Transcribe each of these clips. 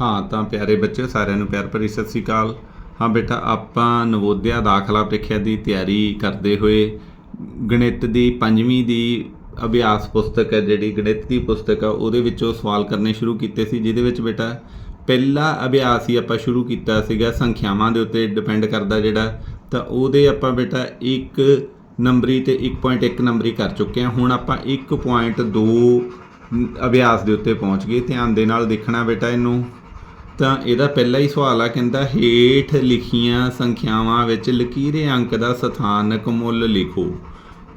ਹਾਂ, ਤਾਂ ਪਿਆਰੇ ਬੱਚੇ, ਸਾਰਿਆਂ ਨੂੰ ਪਿਆਰ ਭਰੀ ਸਤਿ ਸ੍ਰੀ ਅਕਾਲ। ਹਾਂ ਬੇਟਾ, ਆਪਾਂ ਨਵੋਦਿਆ ਦਾਖਲਾ ਪ੍ਰੀਖਿਆ ਦੀ ਤਿਆਰੀ ਕਰਦੇ ਹੋਏ ਗਣਿਤ ਦੀ ਪੰਜਵੀਂ ਦੀ ਅਭਿਆਸ ਪੁਸਤਕ ਹੈ, ਜਿਹੜੀ ਗਣਿਤ ਦੀ ਪੁਸਤਕ ਆ, ਉਹਦੇ ਵਿੱਚੋਂ ਸਵਾਲ ਕਰਨੇ ਸ਼ੁਰੂ ਕੀਤੇ ਸੀ, ਜਿਹਦੇ ਵਿੱਚ ਬੇਟਾ ਪਹਿਲਾ ਅਭਿਆਸ ਹੀ ਆਪਾਂ ਸ਼ੁਰੂ ਕੀਤਾ ਸੀਗਾ, ਸੰਖਿਆਵਾਂ ਦੇ ਉੱਤੇ ਡਿਪੈਂਡ ਕਰਦਾ ਜਿਹੜਾ, ਤਾਂ ਉਹਦੇ ਆਪਾਂ ਬੇਟਾ ਇੱਕ ਨੰਬਰੀ ਤੇ 1.1 ਨੰਬਰੀ ਕਰ ਚੁੱਕੇ ਹਾਂ। ਹੁਣ ਆਪਾਂ 1.2 ਅਭਿਆਸ ਦੇ ਉੱਤੇ ਪਹੁੰਚ ਗਏ। ਧਿਆਨ ਦੇ ਨਾਲ ਦੇਖਣਾ ਬੇਟਾ ਇਹਨੂੰ। ਤਾਂ ਇਹਦਾ ਪਹਿਲਾ ਹੀ ਸਵਾਲ ਆ, ਕਹਿੰਦਾ, ਹੇਠ ਲਿਖੀਆਂ ਸੰਖਿਆਵਾਂ ਵਿੱਚ ਲਕੀਰੇ ਅੰਕ ਦਾ ਸਥਾਨਕ ਮੁੱਲ ਲਿਖੋ।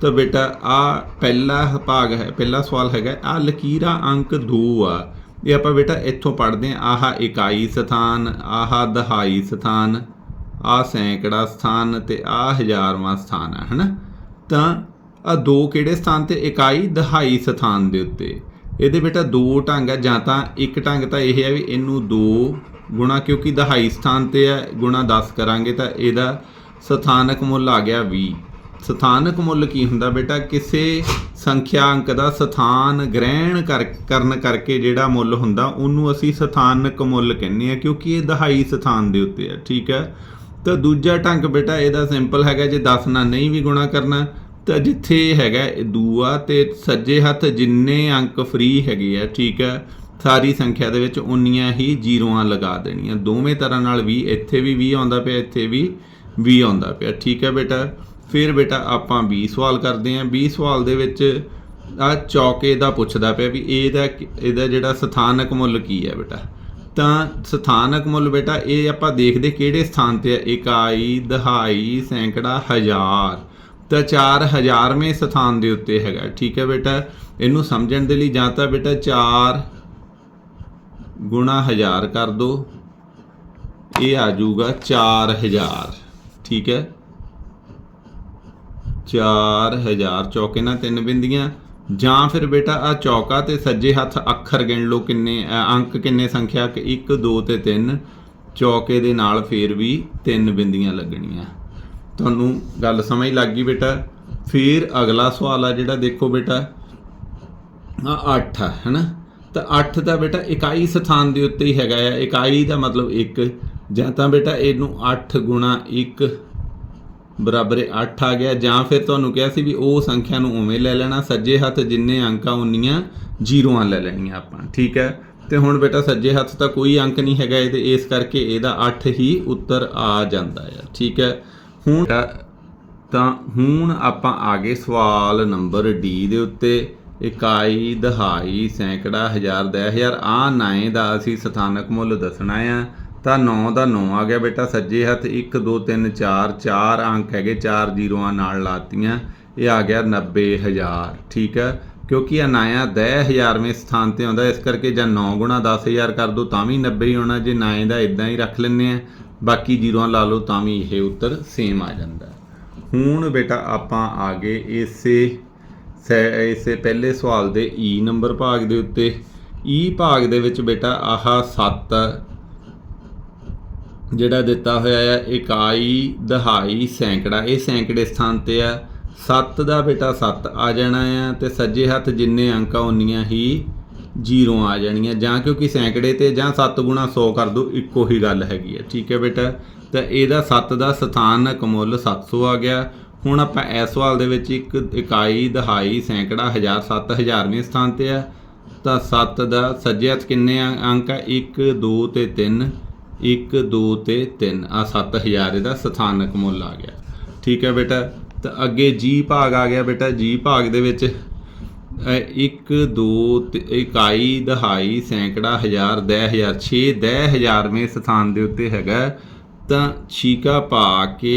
ਤਾਂ ਬੇਟਾ, ਆ ਪਹਿਲਾ ਭਾਗ ਹੈ, ਪਹਿਲਾ ਸਵਾਲ ਹੈਗਾ, ਆ ਲਕੀਰਾ ਅੰਕ 2 ਆ। ਇਹ ਆਪਾਂ ਬੇਟਾ ਇੱਥੋਂ ਪੜ੍ਹਦੇ ਆ ਆਹ ਇਕਾਈ ਸਥਾਨ, ਆਹ ਦਹਾਈ ਸਥਾਨ, ਆ ਸੈਂਕੜਾ ਸਥਾਨ ਤੇ ਆ ਹਜ਼ਾਰਵਾਂ ਸਥਾਨ ਹੈ ਹਨਾ? ਤਾਂ ਆ ਦੋ ਕਿਹੜੇ ਸਥਾਨ ਤੇ? ਇਕਾਈ ਦਹਾਈ ਸਥਾਨ ਦੇ ਉੱਤੇ। ਇਹਦੇ ਬੇਟਾ ਦੋ ਢੰਗ ਹੈ ਜਾਂ ਤਾਂ ਇੱਕ ਢੰਗ ਤਾਂ ਇਹ ਹੈ ਵੀ ਇਹਨੂੰ 2 ਗੁਣਾ, ਕਿਉਂਕਿ ਦਹਾਈ ਸਥਾਨ ਤੇ ਹੈ ਗੁਣਾ 10 ਕਰਾਂਗੇ ਤਾਂ ਇਹਦਾ ਸਥਾਨਕ ਮੁੱਲ ਆ ਗਿਆ 20 ਸਥਾਨਕ ਮੁੱਲ ਕੀ ਹੁੰਦਾ ਬੇਟਾ? ਕਿਸੇ ਸੰਖਿਆ ਅੰਕ ਦਾ ਸਥਾਨ ਗ੍ਰਹਿਣ ਕਰ, ਕਰਨ ਕਰਕੇ ਜਿਹੜਾ ਮੁੱਲ ਹੁੰਦਾ, ਉਹਨੂੰ ਅਸੀਂ ਸਥਾਨਕ ਮੁੱਲ ਕਹਿੰਦੇ ਆ, ਕਿਉਂਕਿ ਇਹ ਦਹਾਈ ਸਥਾਨ ਦੇ ਉੱਤੇ ਹੈ ਠੀਕ ਹੈ ਤਾਂ ਦੂਜਾ ਢੰਗ ਬੇਟਾ, ਇਹਦਾ ਸਿੰਪਲ ਹੈਗਾ, ਜੇ 10 ਨਾਲ ਨਹੀਂ ਵੀ ਗੁਣਾ ਕਰਨਾ ਤਾਂ ਜਿੱਥੇ ਹੈਗਾ ਇਹ ਦੂਆ ਤੇ ਸੱਜੇ ਹੱਥ ਜਿੰਨੇ ਅੰਕ ਫ੍ਰੀ ਹੈਗੇ ਆ, ਠੀਕ ਹੈ ਸਾਰੀ ਸੰਖਿਆ ਦੇ ਵਿੱਚ ਉਨੀਆਂ ਹੀ ਜ਼ੀਰੋਆਂ ਲਗਾ ਦੇਣੀਆਂ। ਦੋਵੇਂ ਤਰ੍ਹਾਂ ਨਾਲ ਵੀ ਇੱਥੇ ਵੀ 20 ਆਉਂਦਾ ਪਿਆ, ਇੱਥੇ ਵੀ 20 ਆਉਂਦਾ ਪਿਆ। ਠੀਕ ਹੈ ਬੇਟਾ? ਫਿਰ ਬੇਟਾ ਆਪਾਂ 20 ਸਵਾਲ ਕਰਦੇ ਹਾਂ 20 ਸਵਾਲ ਦੇ ਵਿੱਚ ਆ ਚੌਕੇ ਦਾ ਪੁੱਛਦਾ ਪਿਆ ਵੀ ਇਹਦਾ ਇਹਦਾ ਜਿਹੜਾ ਸਥਾਨਕ ਮੁੱਲ ਕੀ ਹੈ ਬੇਟਾ? ਤਾਂ ਸਥਾਨਕ ਮੁੱਲ ਬੇਟਾ, ਇਹ ਆਪਾਂ ਦੇਖਦੇ ਕਿਹੜੇ ਸਥਾਨ ਤੇ ਹੈ ਇਕਾਈ, ਦਹਾਈ, ਸੈਂਕੜਾ, ਹਜ਼ਾਰ। ਤਾਂ 4000ਵੇਂ ਸਥਾਨ ਦੇ ਉੱਤੇ ਹੈਗਾ। ਠੀਕ ਹੈ ਬੇਟਾ, ਇਹਨੂੰ ਸਮਝਣ ਦੇ ਲਈ ਜਾਂ ਤਾਂ ਬੇਟਾ 4 ਗੁਣਾ 1000 ਕਰ ਦੋ। ਇਹ ਆ ਜਾਊਗਾ 4000 ਠੀਕ ਹੈ? 4000 ਚੌਕੇ ਨਾਲ ਤਿੰਨ ਬਿੰਦੀਆਂ। ਜਾਂ ਫਿਰ ਬੇਟਾ ਆ ਚੌਕਾ ਤੇ ਸੱਜੇ ਹੱਥ ਅੱਖਰ ਗਿਣ ਲਓ ਕਿੰਨੇ ਅੰਕ ਕਿੰਨੇ ਸੰਖਿਆ? ਕਿ 1 2 ਤੇ 3 ਚੌਕੇ ਦੇ ਨਾਲ ਫੇਰ ਵੀ ਤਿੰਨ ਬਿੰਦੀਆਂ ਲੱਗਣੀਆਂ। ਤੁਹਾਨੂੰ ਗੱਲ ਸਮਝ ਲੱਗ ਗਈ ਬੇਟਾ। ਫਿਰ ਅਗਲਾ ਸਵਾਲ ਆ ਜਿਹੜਾ ਦੇਖੋ ਬੇਟਾ। ਆ 8 ਆ, ਹੈਨਾ? ਤਾਂ 8 ਦਾ ਬੇਟਾ ਇਕਾਈ ਸਥਾਨ ਦੇ ਉੱਤੇ ਹੀ ਹੈਗਾ ਆ। ਇਕਾਈ ਦਾ ਮਤਲਬ 1 ਜਾਂ ਤਾਂ ਬੇਟਾ ਇਹਨੂੰ 8 ਗੁਣਾ 1 ਬਰਾਬਰ 8 ਆ ਗਿਆ। ਜਾਂ ਫਿਰ ਤੁਹਾਨੂੰ ਕਿਹਾ ਸੀ ਵੀ ਉਹ ਸੰਖਿਆ ਨੂੰ ਉਵੇਂ ਲੈ ਲੈਣਾ। ਸੱਜੇ ਹੱਥ ਜਿੰਨੇ ਅੰਕ ਆ ਉਨੀਆਂ ਜ਼ੀਰੋਆਂ ਲੈ ਲੈਣੀਆਂ ਆਪਾਂ, ਠੀਕ ਹੈ? ਤੇ ਹੁਣ ਬੇਟਾ ਸੱਜੇ ਹੱਥ ਤਾਂ ਕੋਈ ਅੰਕ ਨਹੀਂ ਹੈਗਾ ਇਹਦੇ। ਇਸ ਕਰਕੇ ਇਹਦਾ 8 ਹੀ ਉੱਤਰ ਆ ਜਾਂਦਾ ਹੈ ਠੀਕ ਹੈ? ਹੁਣ ਤਾਂ ਹੁਣ ਆਪਾਂ ਆ ਗਏ ਸਵਾਲ ਨੰਬਰ ਡੀ ਦੇ ਉੱਤੇ। ਇਕਾਈ ਦਹਾਈ, ਸੈਂਕੜਾ, ਹਜ਼ਾਰ ਦਸ ਹਜ਼ਾਰ। ਆ ਨਾਏ ਦਾ ਅਸੀਂ ਸਥਾਨਕ ਮੁੱਲ ਦੱਸਣਾ ਆ। ਤਾਂ 9 ਦਾ 9 ਆ ਗਿਆ ਬੇਟਾ, ਸੱਜੇ ਹੱਥ 1 2 3 4 ਚਾਰ। ਅੰਕ ਹੈਗੇ ਚਾਰ ਜ਼ੀਰੋਆਂ ਨਾਲ ਲਾਤੀਆਂ। ਇਹ ਆ ਗਿਆ 90000 ਠੀਕ ਹੈ? ਕਿਉਂਕਿ ਅਨਾਇਆ 10000ਵੇਂ ਸਥਾਨ ਤੇ ਆਉਂਦਾ, ਇਸ ਕਰਕੇ ਜਾਂ 9 ਗੁਣਾ 10000 ਕਰ ਦੋ ਤਾਂ ਵੀ 90 ਹੀ ਹੋਣਾ, ਜੇ 9 ਦਾ ਇਦਾਂ ਹੀ ਰੱਖ ਲੈਂਦੇ ਆ, ਬਾਕੀ ਜ਼ੀਰੋਆਂ ਲਾ ਲਓ ਤਾਂ ਵੀ ਇਹ ਉੱਤਰ ਸੇਮ ਆ ਜਾਂਦਾ। ਹੁਣ ਬੇਟਾ ਆਪਾਂ ਆ ਗਏ ਇਸੇ ਸੈ- ਇਸੇ ਪਹਿਲੇ ਸਵਾਲ ਦੇ ਈ ਨੰਬਰ ਭਾਗ ਦੇ ਉੱਤੇ। ਈ ਭਾਗ ਦੇ ਵਿੱਚ ਬੇਟਾ ਆਹ 7 ਜਿਹੜਾ ਦਿੱਤਾ ਹੋਇਆ ਹੈ ਇਕਾਈ, ਦਹਾਈ ਸੈਂਕੜਾ, ਇਹ ਸੈਂਕੜੇ ਸਥਾਨ ਤੇ ਆ। 7 ਦਾ ਬੇਟਾ 7 ਆ ਜਾਣਾ ਆ ਤੇ ਸੱਜੇ ਹੱਥ ਜਿੰਨੇ ਅੰਕ ਆ ਉਨੀਆਂ ਹੀ ਜ਼ੀਰੋ ਆ ਜਾਣੀਆਂ। ਜਾਂ ਕਿਉਂਕਿ ਸੈਂਕੜੇ ਤੇ ਜਾਂ 7 ਗੁਣਾ 100 ਕਰ ਦੋ, ਇੱਕੋ ਹੀ ਗੱਲ ਹੈਗੀ ਹੈ ਠੀਕ ਹੈ ਬੇਟਾ? ਤਾਂ ਇਹਦਾ 7 ਦਾ ਸਥਾਨਕ ਮੁੱਲ 700 ਆ ਗਿਆ। ਹੁਣ ਆਪਾਂ ਇਸ ਸਵਾਲ ਦੇ ਵਿੱਚ ਇੱਕ ਇਕਾਈ, ਦਹਾਈ, ਸੈਂਕੜਾ, ਹਜ਼ਾਰ 7000ਵੇਂ ਸਥਾਨ ਤੇ ਆ। ਤਾਂ 7 ਦਾ ਸੱਜੇ ਹੱਥ ਕਿੰਨੇ ਆ- ਅੰਕ ਆ 1 2 ਤੇ 3 1 2 ਤੇ 3 ਆ 7000 ਇਹਦਾ ਸਥਾਨਕ ਮੁੱਲ ਆ ਗਿਆ। ਠੀਕ ਹੈ ਬੇਟਾ? ਤਾਂ ਅੱਗੇ ਜੀ ਭਾਗ ਆ ਗਿਆ ਬੇਟਾ ਜੀ ਭਾਗ ਦੇ ਵਿੱਚ 1 2 ਇਕਾਈ ਦਹਾਈ, ਸੈਂਕੜਾ, ਹਜ਼ਾਰ 10000 6 10000ਵੇਂ ਸਥਾਨ ਦੇ ਉੱਤੇ ਹੈਗਾ। ਤਾਂ ਛੀਕਾ ਪਾ ਕੇ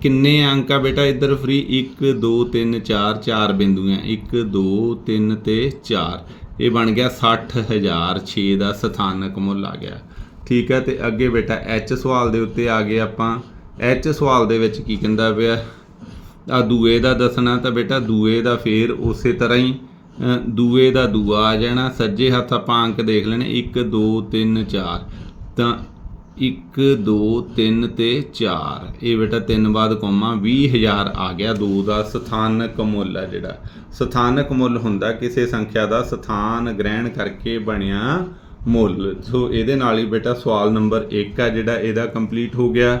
ਕਿੰਨੇ ਅੰਕ ਆ ਬੇਟਾ ਇੱਧਰ ਫਰੀ 1 2 3 4 4 ਬਿੰਦੂਆਂ। 1 2 3 ਤੇ 4 ਇਹ ਬਣ ਗਿਆ 60000 6 ਦਾ ਸਥਾਨਕ ਮੁੱਲ ਆ ਗਿਆ। ਠੀਕ ਹੈ ਤੇ ਅੱਗੇ ਬੇਟਾ ਐਚ ਸਵਾਲ ਦੇ ਉੱਤੇ ਆ ਗਏ ਆਪਾਂ। ਐਚ ਸਵਾਲ ਦੇ ਵਿੱਚ ਕੀ ਕਹਿੰਦਾ ਪਿਆ? ਆ ਦੂਏ ਦਾ ਦੱਸਣਾ ਤਾਂ ਬੇਟਾ ਦੂਏ ਦਾ ਫੇਰ ਉਸੇ ਤਰ੍ਹਾਂ ਹੀ ਦੂਏ ਦਾ ਦੂਆ ਆ ਜਾਣਾ, ਸੱਜੇ ਹੱਥ ਆਪਾਂ ਅੰਕ ਦੇਖ ਲੈਣੇ 1 2 3 4 ਤਾਂ 1 2 3 ਤੇ 4 ਇਹ ਬੇਟਾ ਤਿੰਨ ਬਾਅਦ ਕੋਮਾ 20000 ਆ ਗਿਆ। 2 ਦਾ ਸਥਾਨਕ ਮੁੱਲ ਆ ਜਿਹੜਾ। ਸਥਾਨਕ ਮੁੱਲ ਹੁੰਦਾ ਕਿਸੇ ਸੰਖਿਆ ਦਾ ਸਥਾਨ ਗ੍ਰਹਿਣ ਕਰਕੇ ਬਣਿਆ ਮੁੱਲ। ਸੋ ਇਹਦੇ ਨਾਲ ਹੀ ਬੇਟਾ ਸਵਾਲ ਨੰਬਰ 1 ਆ ਜਿਹੜਾ, ਇਹਦਾ ਕੰਪਲੀਟ ਹੋ ਗਿਆ।